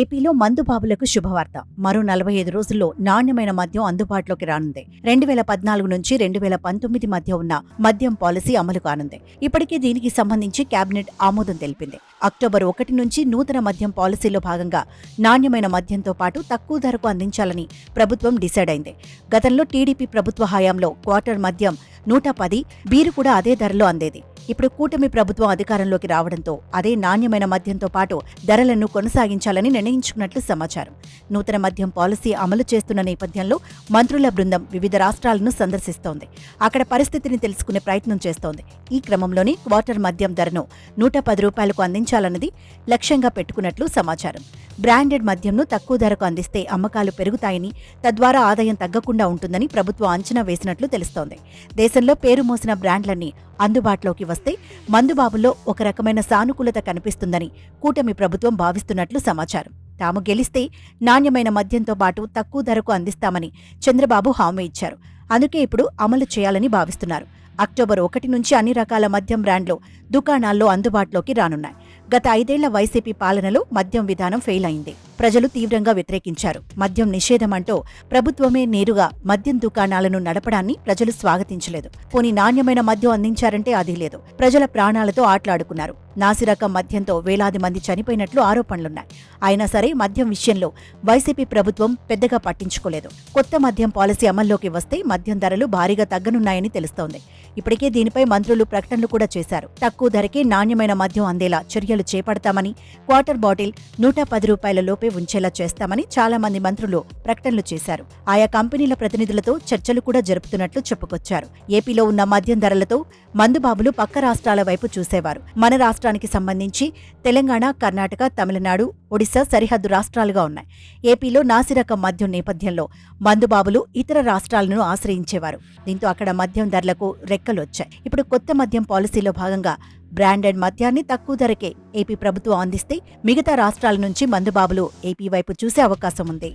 ఏపీలో మందుబాబులకు శుభవార్త. మరో నలభై ఐదు రోజుల్లో నాణ్యమైన మద్యం అందుబాటులోకి రానుంది. రెండు వేల పద్నాలుగు నుంచి రెండు వేల పంతొమ్మిది మధ్య ఉన్న మద్యం పాలసీ అమలు కానుంది. ఇప్పటికే దీనికి సంబంధించి కేబినెట్ ఆమోదం తెలిపింది. అక్టోబర్ ఒకటి నుంచి నూతన మద్యం పాలసీలో భాగంగా నాణ్యమైన మద్యంతో పాటు తక్కువ ధరకు అందించాలని ప్రభుత్వం డిసైడ్ అయింది. గతంలో టీడీపీ ప్రభుత్వ హయాంలో క్వార్టర్ మద్యం నూట పది బీరు కూడా అదే ధరలో అందేది. ఇప్పుడు కూటమి ప్రభుత్వం అధికారంలోకి రావడంతో అదే నాణ్యమైన మద్యంతో పాటు ధరలను కొనసాగించాలని నిర్ణయించుకున్నట్లు సమాచారం. నూతన మద్యం పాలసీ అమలు చేస్తున్న నేపథ్యంలో మంత్రుల బృందం వివిధ రాష్ట్రాలను సందర్శిస్తోంది. అక్కడ పరిస్థితిని తెలుసుకునే ప్రయత్నం చేస్తోంది. ఈ క్రమంలోనే క్వార్టర్ మద్యం ధరను నూట పది రూపాయలకు అందించాలన్నది లక్ష్యంగా పెట్టుకున్నట్లు సమాచారం. బ్రాండెడ్ మద్యంను తక్కువ ధరకు అందిస్తే అమ్మకాలు పెరుగుతాయని తద్వారా ఆదాయం తగ్గకుండా ఉంటుందని ప్రభుత్వం అంచనా వేసినట్లు తెలుస్తోంది. దేశంలో పేరు మోసిన బ్రాండ్లన్నీ అందుబాటులోకి వస్తే మందుబాబుల్లో ఒక రకమైన సానుకూలత కనిపిస్తుందని కూటమి ప్రభుత్వం భావిస్తున్నట్లు సమాచారం. తాము గెలిస్తే నాణ్యమైన మద్యంతో పాటు తక్కువ ధరకు అందిస్తామని చంద్రబాబు హామీ ఇచ్చారు. అందుకే ఇప్పుడు అమలు చేయాలని భావిస్తున్నారు. అక్టోబర్ ఒకటి నుంచి అన్ని రకాల మద్యం బ్రాండ్లు దుకాణాల్లో అందుబాటులోకి రానున్నాయి. గత ఐదేళ్ళ వైసీపీ పాలనలో మద్యం విధానం ఫెయిల్ అయింది ప్రజలు తీవ్రంగా వ్యతిరేకించారు. మద్యం నిషేధం అంటూ ప్రభుత్వమే నేరుగా మద్యం దుకాణాలను నడపడాన్ని ప్రజలు స్వాగతించలేదు. పోనీ నాణ్యమైన మద్యం అందించారంటే అది లేదు. ప్రజల ప్రాణాలతో ఆటలాడుకున్నారు. నాసిరకం మద్యంతో వేలాది మంది చనిపోయినట్లు ఆరోపణలున్నాయి. అయినా సరే మద్యం విషయంలో వైసీపీ ప్రభుత్వం పెద్దగా పట్టించుకోలేదు. కొత్త మద్యం పాలసీ అమల్లోకి వస్తే మద్యం ధరలు భారీగా తగ్గనున్నాయని తెలుస్తోంది. ఇప్పటికే దీనిపై మంత్రులు ప్రకటనలు కూడా చేశారు. తక్కువ ధరకే నాణ్యమైన మద్యం అందేలా చర్యలు చేపడతామని క్వార్టర్ బాటిల్ నూట పది రూపాయల లోపే ఉంచేలా చేస్తామని చాలా మంది మంత్రులు ప్రకటనలు చేశారు. ఆయా కంపెనీల ప్రతినిధులతో చర్చలు కూడా జరుపుతున్నట్లు చెప్పుకొచ్చారు. ఏపీలో ఉన్న మద్యం ధరలతో మందుబాబులు పక్క రాష్ట్రాల వైపు చూసేవారు. మన రాష్ట్రానికి సంబంధించి తెలంగాణ కర్ణాటక తమిళనాడు ఒడిశా సరిహద్దు రాష్ట్రాలుగా ఉన్నాయి. ఏపీలో నాసిరకం మద్యం నేపథ్యంలో మందుబాబులు ఇతర రాష్ట్రాలను ఆశ్రయించేవారు. దీంతో అక్కడ మద్యం ధరలకు రెక్కలొచ్చాయి. ఇప్పుడు కొత్త మద్యం పాలసీలో భాగంగా బ్రాండెడ్ మద్యాన్ని తక్కువ ధరకే ఏపీ ప్రభుత్వం అందిస్తే మిగతా రాష్ట్రాల నుంచి మందుబాబులు ఏపీ వైపు చూసే అవకాశం ఉంది.